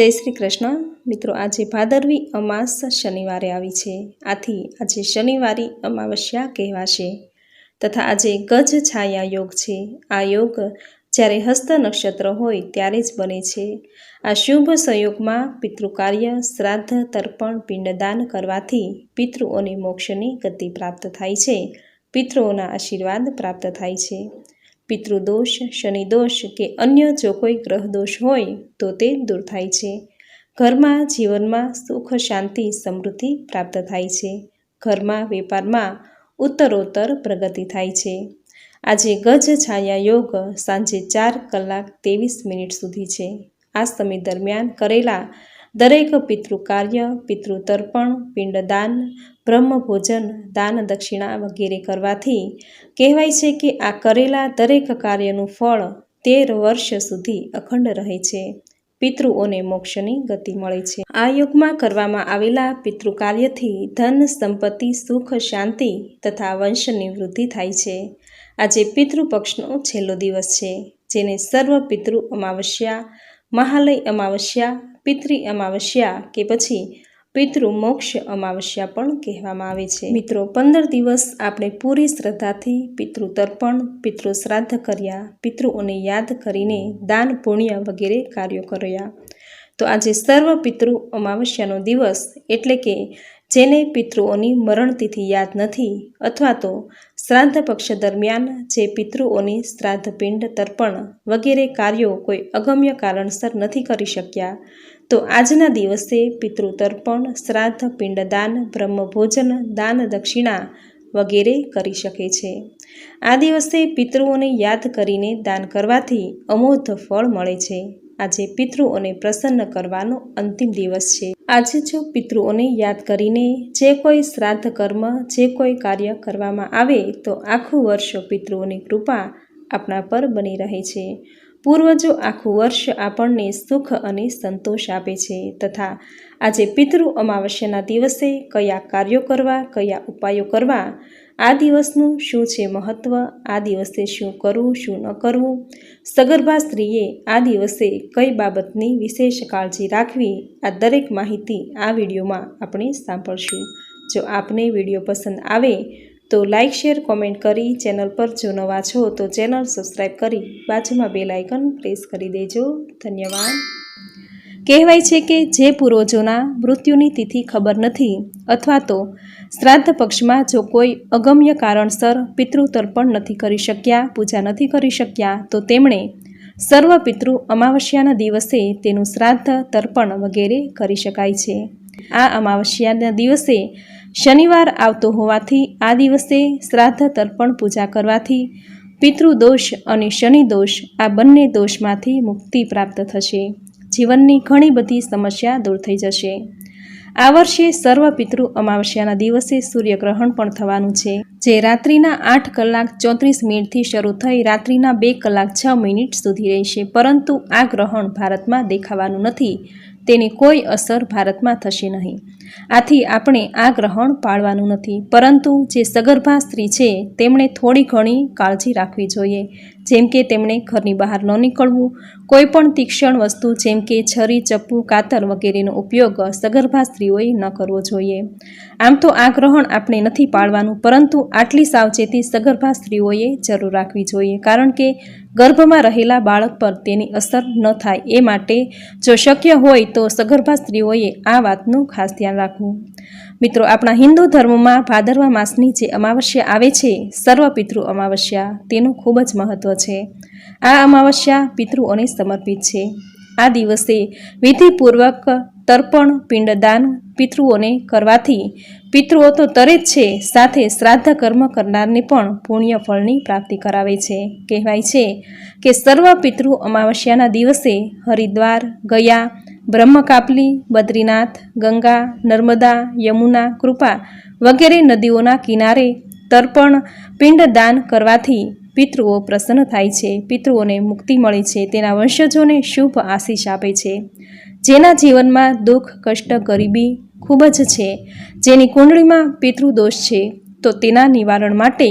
જય શ્રી કૃષ્ણ. મિત્રો, આજે ભાદરવી અમાસ શનિવારે આવી છે. આથી આજે શનિવારી અમાવસ્યા કહેવાશે તથા આજે ગજ છાયા યોગ છે. આ યોગ જ્યારે હસ્ત નક્ષત્ર હોય ત્યારે જ બને છે. આ શુભ સંયોગમાં પિતૃકાર્ય, શ્રાદ્ધ, તર્પણ, પિંડદાન કરવાથી પિતૃઓને મોક્ષની ગતિ પ્રાપ્ત થાય છે. પિતૃઓના આશીર્વાદ પ્રાપ્ત થાય છે. પિતૃદોષ, શનિદોષ કે અન્ય જો કોઈ ગ્રહદોષ હોય તો તે દૂર થાય છે. ઘરમાં, જીવનમાં સુખ, શાંતિ, સમૃદ્ધિ પ્રાપ્ત થાય છે. ઘરમાં, વેપારમાં ઉત્તરોત્તર પ્રગતિ થાય છે. આજે ગજ છાયા યોગ સાંજે ચાર કલાક ત્રેવીસ મિનિટ સુધી છે. આ સમય દરમિયાન કરેલા દરેક પિતૃ કાર્ય પિતૃ તર્પણ પિંડદાન, બ્રહ્મભોજન, દાન દક્ષિણા વગેરે કરવાથી કહેવાય છે કે આ કરેલા દરેક કાર્યનું ફળ તેર વર્ષ સુધી અખંડ રહે છે. પિતૃઓને મોક્ષની ગતિ મળે છે. આ યુગમાં કરવામાં આવેલા પિતૃ કાર્યથી ધન, સંપત્તિ, સુખ, શાંતિ તથા વંશની વૃદ્ધિ થાય છે. આજે પિતૃપક્ષનો છેલ્લો દિવસ છે, જેને સર્વ પિતૃ અમાવસ્યા, મહાલય અમાવસ્યા પિતૃ અમાવસ્યા કે પછી પિતૃ મોક્ષ અમાવસ્યા પણ કહેવામાં આવે છે. મિત્રો, પંદર દિવસ આપણે પૂરી શ્રદ્ધાથી પિતૃ તર્પણ, પિતૃ શ્રાદ્ધ કર્યા, પિતૃઓને યાદ કરીને દાન, પુણ્ય વગેરે કાર્યો કર્યા. તો આજે સર્વ પિતૃ અમાવસ્યાનો દિવસ એટલે કે જેને પિતૃઓની મરણતિથિ યાદ નથી અથવા તો શ્રાદ્ધ પક્ષ દરમિયાન જે પિતૃઓની શ્રાદ્ધ પિંડ તર્પણ વગેરે કાર્યો કોઈ અગમ્ય કારણસર નથી કરી શક્યા, તો આજના દિવસે પિતૃ તર્પણ શ્રાદ્ધ, પિંડદાન, બ્રહ્મભોજન, દાન દક્ષિણા વગેરે કરી શકે છે. આ દિવસે પિતૃઓને યાદ કરીને દાન કરવાથી અમોઘ ફળ મળે છે. આજે પિતૃઓને પ્રસન્ન કરવાનો અંતિમ દિવસ છે. આજે જો પિતૃઓને યાદ કરીને જે કોઈ શ્રાદ્ધ કર્મ, જે કોઈ કાર્ય કરવામાં આવે, તો આખું વર્ષ પિતૃઓની કૃપા આપણા પર બની રહે છે. પૂર્વજો આખું વર્ષ આપણને સુખ અને સંતોષ આપે છે તથા આજે પિતૃ અમાવસ્યાના દિવસે કયા કાર્યો કરવા, કયા ઉપાયો કરવા આ દિવસનું શું છે મહત્ત્વ આ દિવસે શું કરવું, શું ન કરવું? સગર્ભા સ્ત્રીએ આ દિવસે કઈ બાબતની વિશેષ કાળજી રાખવી? આ દરેક માહિતી આ વિડીયોમાં આપણે સાંભળશું. જો આપને વીડિયો પસંદ આવે તો લાઇક શેર, કોમેન્ટ કરી ચેનલ પર જો નવા છો તો ચેનલ સબસ્ક્રાઈબ કરી બાજુમાં બેલ આઇકન પ્રેસ કરી દેજો. ધન્યવાદ. કહેવાય છે કે જે પૂર્વજોના મૃત્યુની તિથિ ખબર નથી અથવા તો શ્રાદ્ધ પક્ષમાં જો કોઈ અગમ્ય કારણસર પિતૃતર્પણ નથી કરી શક્યા, પૂજા નથી કરી શક્યા, તો તેમણે સર્વ પિતૃ અમાવસ્યાના દિવસે તેનું શ્રાદ્ધ તર્પણ વગેરે કરી શકાય છે. આ અમાવસ્યાના દિવસે શનિવાર આવતો હોવાથી આ દિવસે શ્રાદ્ધ તર્પણ પૂજા કરવાથી પિતૃદોષ અને શનિ દોષ આ બંને દોષમાંથી મુક્તિ પ્રાપ્ત થશે. જીવનની ઘણી બધી સમસ્યા દૂર થઈ જશે. આ વર્ષે સર્વ પિતૃ અમાવસ્યાના દિવસે સૂર્યગ્રહણ પણ થવાનું છે, જે રાત્રિના આઠ કલાક ચોત્રીસ મિનિટથી શરૂ થઈ રાત્રિના બે કલાક છ મિનિટ સુધી રહેશે, પરંતુ આ ગ્રહણ ભારતમાં દેખાવાનું નથી. તેની કોઈ અસર ભારતમાં થશે નહીં. આથી આપણે આ ગ્રહણ પાળવાનું નથી, પરંતુ જે સગર્ભા સ્ત્રી છે, તેમણે થોડી ઘણી કાળજી રાખવી જોઈએ. જેમ કે તેમણે ઘરની બહાર ન નીકળવું કોઈપણ તીક્ષણ વસ્તુ જેમ કે છરી, ચપ્પુ, કાતર વગેરેનો ઉપયોગ સગર્ભા સ્ત્રીઓએ ન કરવો જોઈએ. આમ તો આ ગ્રહણ આપણે નથી પાળવાનું, પરંતુ આટલી સાવચેતી સગર્ભા સ્ત્રીઓએ જરૂર રાખવી જોઈએ, કારણ કે ગર્ભમાં રહેલા બાળક પર તેની અસર ન થાય. એ માટે જો શક્ય હોય તો સગર્ભા સ્ત્રીઓએ આ વાતનું ખાસ ધ્યાન રાખવું. મિત્રો, આપણા હિન્દુ ધર્મમાં ભાદરવા માસની જે અમાવસ્યા આવે છે, સર્વ પિતૃ અમાવસ્યા, તેનું ખૂબ જ મહત્ત્વ છે. આ અમાવસ્યા પિતૃઓને સમર્પિત છે. આ દિવસે વિધિપૂર્વક તર્પણ, પિંડદાન પિતૃઓને કરવાથી પિતૃઓ તો તરે જ છે, સાથે શ્રાદ્ધ કર્મ કરનારને પણ પુણ્ય ફળની પ્રાપ્તિ કરાવે છે. કહેવાય છે કે સર્વ પિતૃ અમાવસ્યાના દિવસે હરિદ્વાર, ગયા બ્રહ્મકાપલી, બદ્રીનાથ, ગંગા, નર્મદા, યમુના, કૃપા વગેરે નદીઓના કિનારે તર્પણ, પિંડદાન કરવાથી પિતૃઓ પ્રસન્ન થાય છે. પિતૃઓને મુક્તિ મળે છે. તેના વંશજોને શુભ આશીષ આપે છે. જેના જીવનમાં દુઃખ, કષ્ટ, ગરીબી ખૂબ જ છે. જેની કુંડળીમાં પિતૃદોષ છે, તો તેના નિવારણ માટે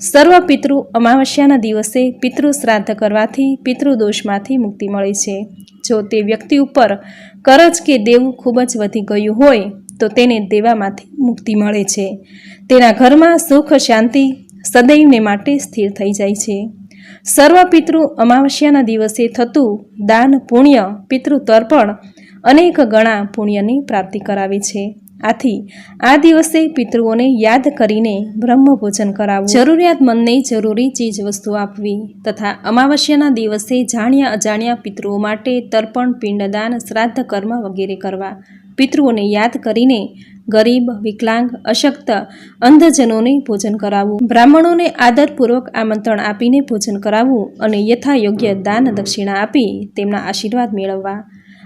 સર્વ પિતૃ અમાવસ્યાના દિવસે પિતૃ શ્રાદ્ધ કરવાથી પિતૃદોષમાંથી મુક્તિ મળે છે. જો તે વ્યક્તિ ઉપર કરજ કે દેવું ખૂબ જ વધી ગયું હોય, તો તેને દેવામાંથી મુક્તિ મળે છે. તેના ઘરમાં સુખ, શાંતિ સદૈવને માટે સ્થિર થઈ જાય છે. સર્વ પિતૃ અમાવસ્યાના દિવસે થતું દાન પુણ્ય પિતૃ તર્પણ અનેક ગણા પુણ્યની પ્રાપ્તિ કરાવે છે. આથી આ દિવસે પિતૃઓને યાદ કરીને બ્રહ્મ ભોજન કરાવવું જરૂરિયાતમંદને જરૂરી ચીજ વસ્તુ આપવી તથા અમાવસ્યાના દિવસે જાણ્યા અજાણ્યા પિતૃઓ માટે તર્પણ, પિંડદાન, શ્રાદ્ધ કર્મ વગેરે કરવા. પિતૃઓને યાદ કરીને ગરીબ, વિકલાંગ, અશક્ત અંધજનોને ભોજન કરાવવું. બ્રાહ્મણોને આદરપૂર્વક આમંત્રણ આપીને ભોજન કરાવવું અને યથાયોગ્ય દાન દક્ષિણા આપી તેમના આશીર્વાદ મેળવવા.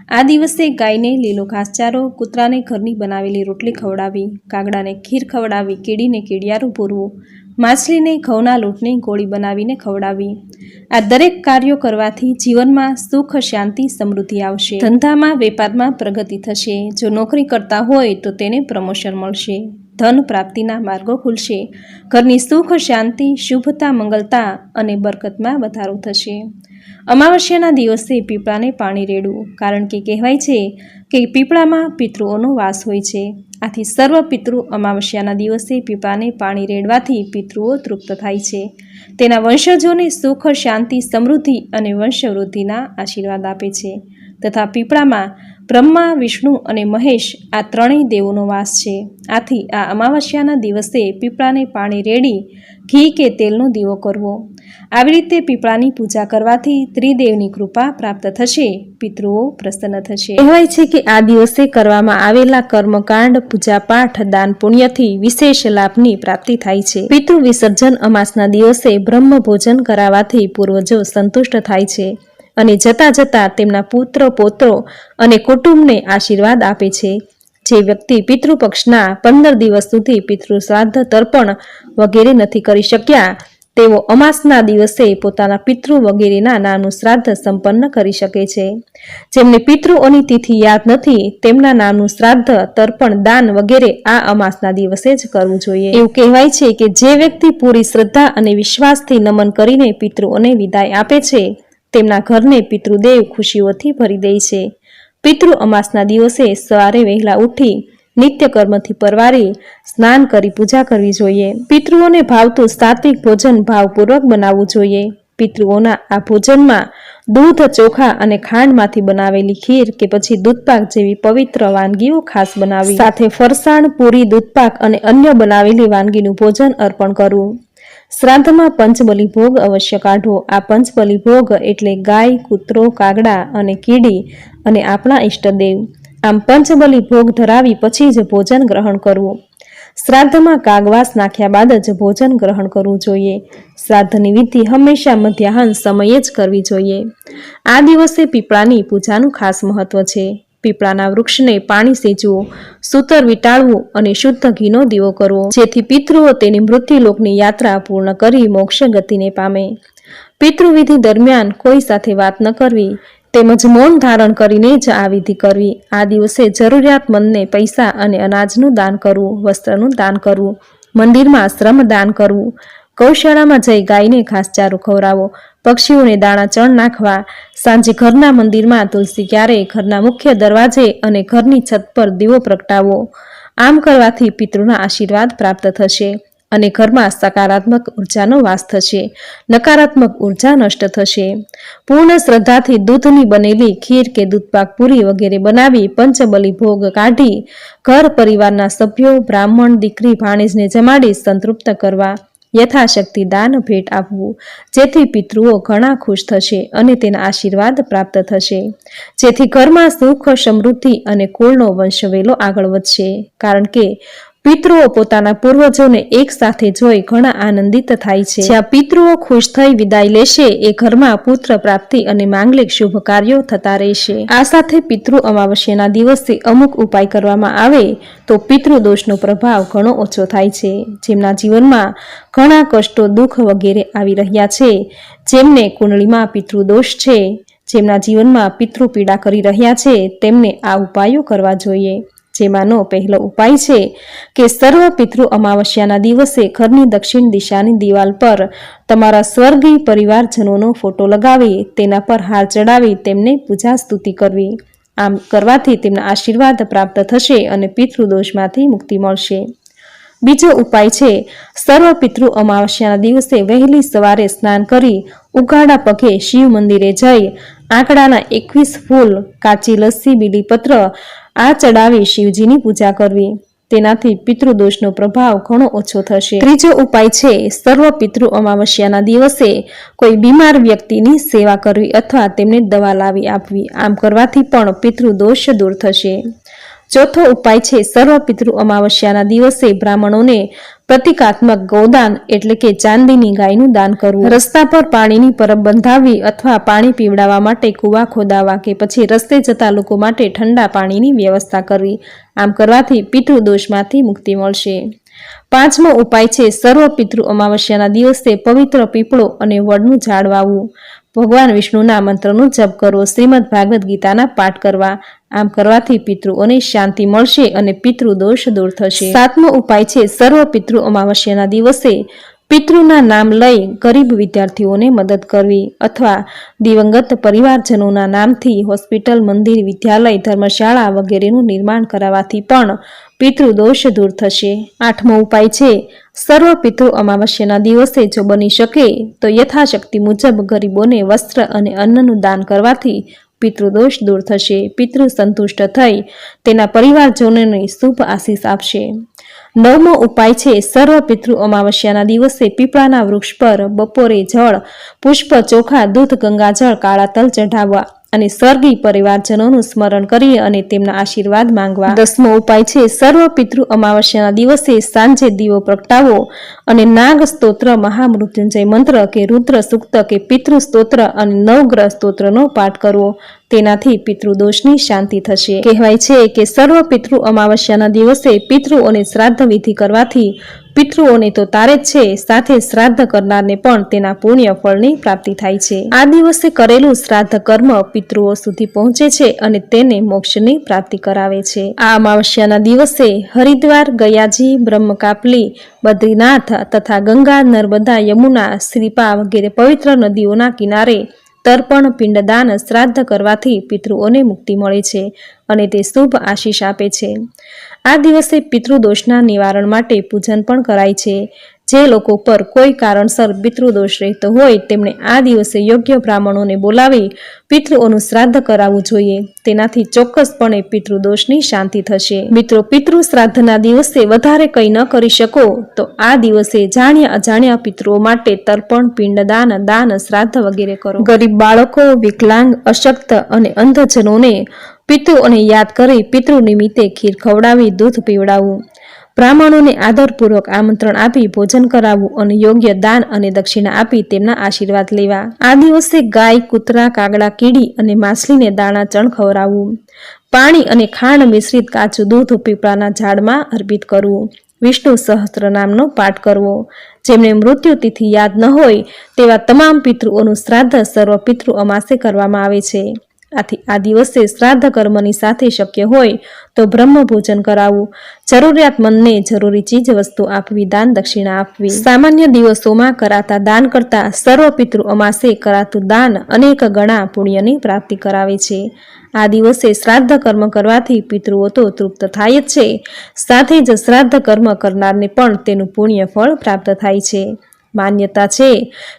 આ દિવસે ગાયને લીલો ઘાસચારો, કૂતરાને ઘરની બનાવેલી રોટલી ખવડાવી, કાગડાને ખીર ખવડાવી કીડીને કીડિયારું પૂરવું માછલીને ઘઉંના લોટની ગોળી બનાવીને ખવડાવી. આ દરેક કાર્યો કરવાથી જીવનમાં સુખ, શાંતિ, સમૃદ્ધિ આવશે. ધંધામાં, વેપારમાં પ્રગતિ થશે. જો નોકરી કરતા હોય તો તેને પ્રમોશન મળશે. ધન પ્રાપ્તિના માર્ગો ખુલશે. ઘરની સુખ, શાંતિ, શુભતા, મંગલતા અને બરકતમાં વધારો થશે. અમાવસ્યાના દિવસે પીપળાને પાણી રેડવું, કારણ કે કહેવાય છે કે પીપળામાં પિતૃઓનો વાસ હોય છે. આથી સર્વ પિતૃ અમાવસ્યાના દિવસે પીપળાને પાણી રેડવાથી પિતૃઓ તૃપ્ત થાય છે. તેના વંશજોને સુખ, શાંતિ, સમૃદ્ધિ અને વંશવૃદ્ધિના આશીર્વાદ આપે છે. તથા પીપળામાં બ્રહ્મા, વિષ્ણુ અને મહેશ આ ત્રણેય દેવોનો વાસ છે. આથી આ અમાવસ્યાના દિવસે પીપળાને પાણી રેડી ઘી કે તેલનો દીવો કરવો. આવી રીતે પીપળાની પૂજા કરવાથી ત્રિદેવની કૃપા પ્રાપ્ત થશે. પિતૃઓ, પ્રસન્ન થશે. કહેવાય છે કે આ દિવસે કરવામાં આવેલા કર્મકાંડ, પૂજાપાઠ, દાન પુણ્યથી વિશેષ લાભની પ્રાપ્તિ થાય છે. પિતૃ વિસર્જન અમાસના દિવસે બ્રહ્મ ભોજન કરાવવાથી પૂર્વજો સંતુષ્ટ થાય છે. અને જતા જતા તેમના પુત્ર, પોત્રો અને કુટુંબને આશીર્વાદ આપે છે. જે વ્યક્તિ પિતૃપક્ષના પંદર દિવસ સુધી પિતૃ શ્રાદ્ધ તર્પણ વગેરે નથી કરી શક્યા, તેઓ અમાસના દિવસે પોતાના પિતૃ વગેરેના નામનું શ્રાદ્ધ સંપન્ન કરી શકે છે. જેમને પિતૃઓની તિથિ યાદ નથી, તેમના નામનું શ્રાદ્ધ, તર્પણ, દાન વગેરે આ અમાસના દિવસે જ કરવું જોઈએ. એવું કહેવાય છે કે જે વ્યક્તિ પૂરી શ્રદ્ધા અને વિશ્વાસથી નમન કરીને પિતૃઓને વિદાય આપે છે તેમના ઘરને પિતૃદેવ ખુશીઓથી ભરી દે છે. પિતૃ અમાસના દિવસે સવારે વહેલા ઉઠી નિત્ય કર્મથી પરવારી સ્નાન કરી પૂજા કરવી જોઈએ. પિતૃઓને ભાવતું સાત્વિક ભોજન ભાવપૂર્વક બનાવવું જોઈએ. પિતૃઓના આ ભોજનમાં દૂધ, ચોખા અને ખાંડમાંથી બનાવેલી ખીર કે પછી દૂધપાક જેવી પવિત્ર વાનગીઓ ખાસ બનાવી. સાથે ફરસાણ, પૂરી, દૂધપાક અને અન્ય બનાવેલી વાનગીનું ભોજન અર્પણ કરવું. શ્રાદ્ધમાં પંચબલી ભોગ અવશ્ય કાઢવો આ પંચબલી ભોગ એટલે ગાય, કૂતરો, કાગડા અને કીડી અને આપણા ઈષ્ટદેવ. આમ પંચબલી ભોગ ધરાવી પછી જ ભોજન ગ્રહણ કરવું. શ્રાદ્ધમાં કાગવાસ નાખ્યા બાદ જ ભોજન ગ્રહણ કરવું જોઈએ. શ્રાદ્ધની વિધિ હંમેશા મધ્યાહન સમયે જ કરવી જોઈએ. આ દિવસે પીપળાની પૂજાનું ખાસ મહત્વ છે. પીપળાના વૃક્ષને પાણી સેચવું, સૂતર વીટાળવું અને શુદ્ધ ઘીનો દીવો કરવો. જેથી પિતૃઓ તેની મૃત્યુલોકની યાત્રા પૂર્ણ કરી મોક્ષ ગતિને પામે. પિતૃવિધિ દરમિયાન કોઈ સાથે વાત ન કરવી, તેમજ મૌન ધારણ કરીને જ આ વિધિ કરવી. આ દિવસે જરૂરિયાતમંદને પૈસા અને અનાજનું દાન કરવું, વસ્ત્રનું દાન કરવું, મંદિરમાં શ્રમ દાન કરવું, ગૌશાળામાં જઈ ગાયને ઘાસચારો ખવડાવો પક્ષીઓને દાણા ચણ નાખવા. સાંજે ઘરના મંદિરમાં તુલસી ક્યારે? ઘરના મુખ્ય દરવાજે અને ઘરની છત પર દીવો પ્રગટાવો. આમ કરવાથી પિતૃના આશીર્વાદ પ્રાપ્ત થશે અને ઘરમાં સકારાત્મક ઉર્જાનો વાસ થશે. નકારાત્મક ઊર્જા નષ્ટ થશે. પૂર્ણ શ્રદ્ધાથી દૂધની બનેલી ખીર કે દૂધપાક પૂરી વગેરે બનાવી પંચબલી ભોગ કાઢી ઘર પરિવારના સભ્યો, બ્રાહ્મણ, દીકરી, ભાણેજને જમાડી સંતૃપ્ત કરવા. યથાશક્તિ દાન ભેટ આપવું, જેથી પિતૃઓ ઘણા ખુશ થશે અને તેના આશીર્વાદ પ્રાપ્ત થશે. જેથી ઘરમાં સુખ, સમૃદ્ધિ અને કુળનો વંશવેલો આગળ વધશે. કારણ કે પિતૃઓ પોતાના પૂર્વજોને એક સાથે જોઈ ઘણા આનંદિત થાય છે. જ્યાં પિતૃઓ ખુશ થઈ વિદાય લેશે, એ ઘરમાં પુત્ર પ્રાપ્તિ અને માંગલિક શુભ કાર્યો થતા રહેશે. આ સાથે પિતૃ અમાવસ્યાના દિવસે અમુક ઉપાય કરવામાં આવે, તો પિતૃ દોષનો પ્રભાવ ઘણો ઓછો થાય છે. જેમના જીવનમાં ઘણા કષ્ટો, દુઃખ વગેરે આવી રહ્યા છે. જેમને કુંડળીમાં પિતૃદોષ છે. જેમના જીવનમાં પિતૃ પીડા કરી રહ્યા છે, તેમને આ ઉપાયો કરવા જોઈએ. જેમાંનો પહેલો ઉપાય છે કે સર્વ પિતૃ અમાવસ્યાના દિવસે ઘરની દક્ષિણ દિશાની દિવાલ પર તમારા સ્વર્ગીય પરિવારજનોનો ફોટો લગાવી, તેના પર હાર ચડાવી, તેમને પૂજા સ્તુતિ કરવી. આમ કરવાથી તેમના આશીર્વાદ પ્રાપ્ત થશે અને પિતૃદોષમાંથી મુક્તિ મળશે. બીજો ઉપાય છે, સર્વ પિતૃ અમાવસ્યાના દિવસે વહેલી સવારે સ્નાન કરી ઉઘાડા પગે શિવ મંદિરે જઈ, આંકડાના એકવીસ ફૂલ, કાચી લસ્સી બીલીપત્ર આ ચડાવી શિવજીની પૂજા કરવી. તેનાથી પિતૃદોષનો પ્રભાવ ઘણો ઓછો થશે. ત્રીજો ઉપાય છે, સર્વ પિતૃ અમાવસ્યાના દિવસે કોઈ બીમાર વ્યક્તિની સેવા કરવી અથવા તેમને દવા લાવી આપવી. આમ કરવાથી પણ પિતૃદોષ દૂર થશે. ચોથો ઉપાય છે સર્વ પિતૃ અમાવસ્યાના દિવસે બ્રાહ્મણોને પ્રતિકાત્મક ગૌદાન એટલે કે ચાંદીની ગાયનું દાન કરવું. રસ્તા પર પાણીની પરબ બંધાવી અથવા પાણી પીવડાવવા માટે કૂવા ખોદાવા કે પછી રસ્તે જતા લોકો માટે ઠંડા પાણીની વ્યવસ્થા કરવી. આમ કરવાથી પિતૃદોષમાંથી મુક્તિ મળશે. પાંચમો ઉપાય છે સર્વ પિતૃ અમાવસ્યાના દિવસે પવિત્ર પીપળો અને વડનું ઝાડ વાવવું. ભગવાન વિષ્ણુના મંત્રનો જપ કરવો, શ્રીમદ ભાગવદ ગીતાના પાઠ કરવા, આમ કરવાથી પિતૃઓને શાંતિ મળશે અને પિતૃ દોષ દૂર થશે. સાતમો ઉપાય છે, સર્વ પિતૃ અમાવસ્યાના દિવસે પિતૃના નામ લઈ ગરીબ વિદ્યાર્થીઓને મદદ કરવી અથવા દિવંગત પરિવારજનોના નામથી હોસ્પિટલ, મંદિર, વિદ્યાલય, ધર્મશાળા વગેરેનું નિર્માણ કરાવવાથી પણ પિતૃદોષ દૂર થશે. આઠમો ઉપાય છે, સર્વ પિતૃ અમાવસ્યાના દિવસે જો બની શકે, તો યથાશક્તિ મુજબ ગરીબોને વસ્ત્ર અને અન્નનું દાન કરવાથી પિતૃદોષ દૂર થશે. પિતૃ સંતુષ્ટ થઈ તેના પરિવારજનોને શુભ આશીષ આપશે. નવમો ઉપાય છે સર્વ પિતૃ અમાવસ્યાના દિવસે પીપળાના વૃક્ષ પર બપોરે જળ, પુષ્પ ચોખા, દૂધ, ગંગાજળ, કાળા તલ ચઢાવવા. અને સ્વર્ગી પરિવારજનોનું સ્મરણ કરી અને તેમના આશીર્વાદ માંગવા. દસમો ઉપાય છે, સર્વ પિતૃ અમાવસ્યાના દિવસે સાંજે દીવો પ્રગટાવો અને નાગ સ્તોત્ર, મહામૃત્યુંજય મંત્ર કે રુદ્ર સૂક્ત કે પિતૃ સ્તોત્ર અને નવગ્રહ સ્તોત્રનો પાઠ કરવો. તેનાથી પિતૃદોષની શાંતિ થશે. કહેવાય છે કે સર્વ પિતૃ અમાવસ્યાના દિવસે પિતૃઓને શ્રાદ્ધ વિધિ કરવાથી પિતૃઓને તો તારે જ છે, સાથે શ્રાદ્ધ કરનારને પણ તેના પુણ્ય ફળની પ્રાપ્તિ થાય છે. આ દિવસે કરેલું શ્રાદ્ધ કર્મ પિતૃઓ સુધી પહોંચે છે અને તેને મોક્ષની પ્રાપ્તિ કરાવે છે. આ અમાવસ્યાના દિવસે હરિદ્વાર, ગયાજી, બ્રહ્મકાપલી, બદ્રીનાથ તથા ગંગા નર્મદા, યમુના શ્રીપા વગેરે પવિત્ર નદીઓના કિનારે તર્પણ, પિંડદાન, શ્રાદ્ધ કરવાથી પિતૃઓને મુક્તિ મળે છે અને તે શુભ આશીષ આપે છે. આ દિવસે પિતૃદોષના નિવારણ માટે પૂજન પણ કરાય છે. જે લોકો પર કોઈ કારણસર પિતૃદોષ રહેતો હોય, તેમણે આ દિવસે યોગ્ય બ્રાહ્મણોને બોલાવી પિતૃઓનું શ્રાદ્ધ કરાવવું જોઈએ. તેનાથી ચોક્કસપણે પિતૃદોષની શાંતિ થશે. મિત્રો, પિતૃ શ્રાદ્ધના દિવસે વધારે કંઈ ન કરી શકો, તો આ દિવસે જાણ્યા અજાણ્યા પિતૃઓ માટે તર્પણ પિંડદાન દાન, શ્રાદ્ધ વગેરે કરો. ગરીબ બાળકો, વિકલાંગ, અશક્ત અને અંધજનોને પિતૃઓને યાદ કરી પિતૃ નિમિત્તે ખીર ખવડાવી, દૂધ પીવડાવવું. બ્રાહ્મણોને આદરપૂર્વક આમંત્રણ આપી ભોજન કરાવવું અને યોગ્ય દાન અને દક્ષિણા આપી તેમના આશીર્વાદ લેવા. આ દિવસે ગાય, કૂતરા, કાગડા, કીડી અને માછલીને દાણા ચણ ખવડાવવું. પાણી અને ખાંડ મિશ્રિત કાચું દૂધ પીપળાના ઝાડમાં અર્પિત કરવું. વિષ્ણુ સહસ્ત્ર નામનો પાઠ કરવો. જેમને મૃત્યુ તિથિ યાદ ન હોય તેવા તમામ પિતૃઓનું શ્રાદ્ધ સર્વ પિતૃ અમાસે કરવામાં આવે છે. આથી આ દિવસે શ્રાદ્ધ કર્મની સાથે શક્ય હોય તો બ્રહ્મ ભોજન કરાવવું જરૂરિયાતમંદને જરૂરી ચીજ વસ્તુ આપવી, દાન દક્ષિણા આપવી. સામાન્ય દિવસોમાં કરાતા દાન કરતા સર્વ પિતૃ અમાસે કરાતું દાન અનેક ગણા પુણ્યની પ્રાપ્તિ કરાવે છે. આ દિવસે શ્રાદ્ધ કર્મ કરવાથી પિતૃઓ તો તૃપ્ત થાય જ છે. સાથે જ શ્રાદ્ધ કર્મ કરનારને પણ તેનું પુણ્ય ફળ પ્રાપ્ત થાય છે. માન્યતા છે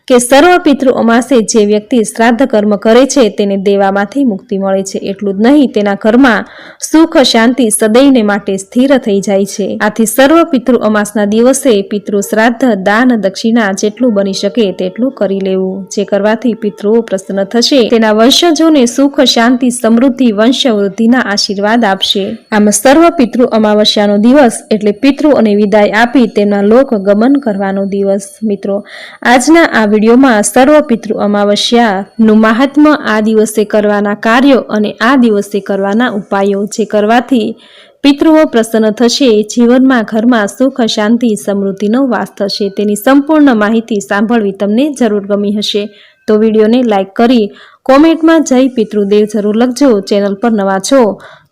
કે સર્વ પિતૃ અમાસે જે વ્યક્તિ શ્રાદ્ધ કર્મ કરે છે તેને દેવામાંથી મુક્તિ મળે છે. એટલું જ નહીં, તેના ઘરમાં સુખ શાંતિ સદૈવને માટે સ્થિર થઈ જાય છે. આથી સર્વ પિતૃ અમાસના દિવસે પિતૃ શ્રાદ્ધ, દાન, દક્ષિણા જેટલું બની શકે તેટલું કરી લેવું. જે કરવાથી પિતૃઓ પ્રસન્ન થશે, તેના વંશજોને સુખ, શાંતિ, સમૃદ્ધિ, વંશવૃદ્ધિના આશીર્વાદ આપશે. આમ સર્વ પિતૃ અમાવસ્યાનો દિવસ એટલે પિતૃઓને વિદાય આપી તેમના લોક ગમન કરવાનો દિવસ. મિત્રો આજના આ વિડીયોમાં સર્વ પિતૃ અમાવસ્યાનું મહાત્મ્ય આ દિવસે કરવાના કાર્યો અને આ દિવસે કરવાના ઉપાયો જે કરવાથી પિતૃઓ પ્રસન્ન થશે, જીવનમાં ઘરમાં સુખ, શાંતિ, સમૃદ્ધિનો વાસ થશે. તેની સંપૂર્ણ માહિતી સાંભળવી તમને જરૂર ગમી હશે. તો વિડીયોને લાઇક કરી કોમેન્ટમાં જય પિતૃદેવ જરૂર લખજો, ચેનલ પર નવા છો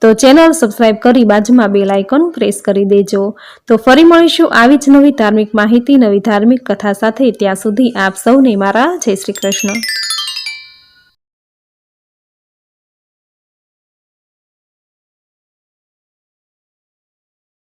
તો ચેનલ સબસ્ક્રાઇબ કરી બાજુમાં બેલ લાઇકન પ્રેસ કરી દેજો. તો ફરી મળીશું આવી જ નવી ધાર્મિક માહિતી, નવી ધાર્મિક કથા સાથે ત્યાં સુધી આપ સૌને મારા જય શ્રી કૃષ્ણ.